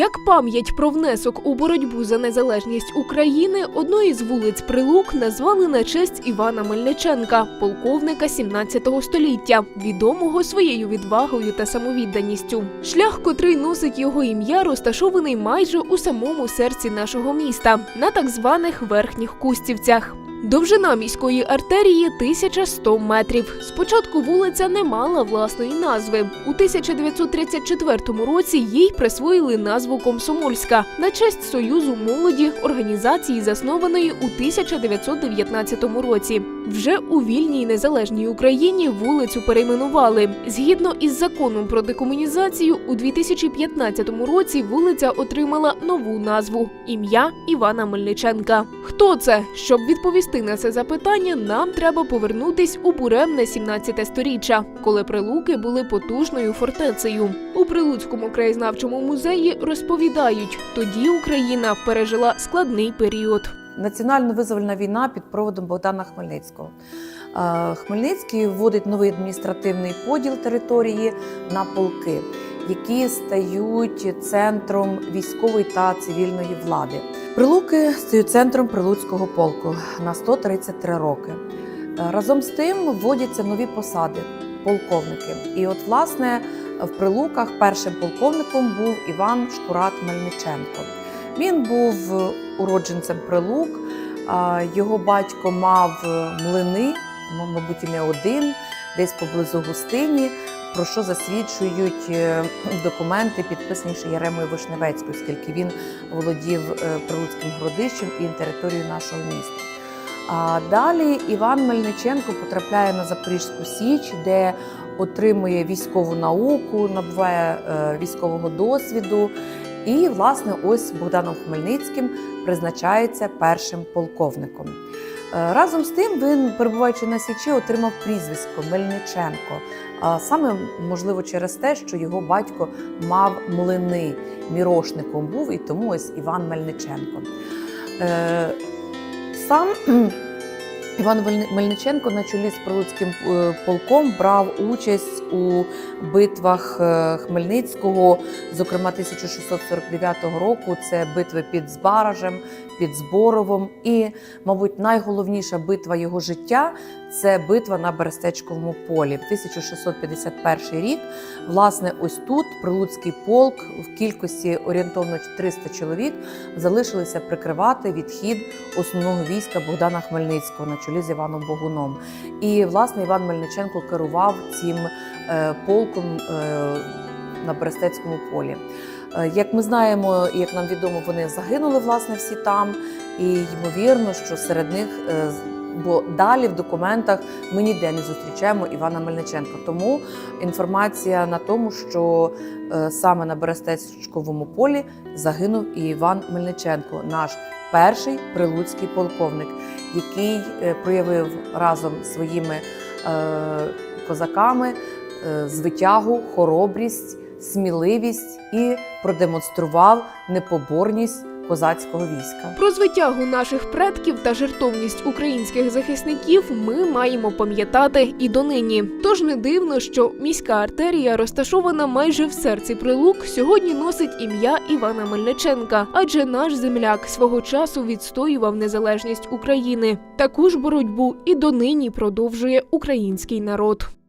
Як пам'ять про внесок у боротьбу за незалежність України, одну із вулиць Прилук назвали на честь Івана Мельниченка, полковника 17 століття, відомого своєю відвагою та самовідданістю. Шлях, котрий носить його ім'я, розташований майже у самому серці нашого міста, на так званих верхніх кустівцях. Довжина міської артерії 1100 метрів. Спочатку вулиця не мала власної назви. У 1934 році їй присвоїли назву Комсомольська на честь Союзу молоді організації, заснованої у 1919 році. Вже у вільній незалежній Україні вулицю перейменували. Згідно із законом про декомунізацію, у 2015 році вулиця отримала нову назву ім'я Івана Мельниченка. Хто це? Щоб відповісти на це запитання, нам треба повернутись у буремне 17 сторіччя, коли прилуки були потужною фортецею. У Прилуцькому краєзнавчому музеї розповідають, тоді Україна пережила складний період. Національно-визвольна війна під проводом Богдана Хмельницького. Е, Хмельницький вводить новий адміністративний поділ території на полки, які стають центром військової та цивільної влади. Прилуки стають центром Прилуцького полку на 133 роки. Е, Разом з тим вводяться нові посади полковники. І от, власне, в Прилуках першим полковником був Іван Шкурат Мельниченко. Він був уродженцем Прилук. Його батько мав млини, мабуть, і не один, десь поблизу Густині, про що засвідчують е, документи, підписані Яремою Вишневецькою, оскільки він володів е, Прилуцьким городищем і територією нашого міста. А далі Іван Мельниченко потрапляє на Запорізьку Січ, де отримує військову науку, набуває е, військового досвіду. І, власне, ось Богданом Хмельницьким призначається першим полковником. Е, Разом з тим, він, перебуваючи на Січі, отримав прізвисько Мельниченко. Саме можливо через те, що його батько мав млини, мірошником був, і тому ось Іван Мельниченко. Е, Сам Іван Мельниченко на чолі з Прилуцьким е, полком брав участь у битвах е, Хмельницького, зокрема 1649 року. Це битви під Збаражем, під Зборовом. І, мабуть, найголовніша битва його життя це битва на Берестечковому полі. 1651 рік. Власне, ось тут Прилуцький полк в кількості орієнтовно 300 чоловік залишилися прикривати відхід основного війська Богдана Хмельницького на чолі з Іваном Богуном. І власне Іван Мельниченко керував цим е, полком е, на Берестецькому полі. Е, Як ми знаємо, і як нам відомо, вони загинули власне всі там, і ймовірно, що серед них. Бо далі в документах ми ніде не зустрічаємо Івана Мельниченка. Тому інформація на тому, що е, саме на Берестецьковому полі загинув і Іван Мельниченко, наш перший прилуцький полковник, який е, проявив разом своїми е, козаками звитягу, хоробрість, сміливість і продемонстрував непоборність козацького війська. Про звитягу наших предків та жертовність українських захисників ми маємо пам'ятати і донині. Тож не дивно, що міська артерія, розташована майже в серці прилук, сьогодні носить ім'я Івана Мельниченка, адже наш земляк свого часу відстоював незалежність України. Таку ж боротьбу і донині продовжує український народ.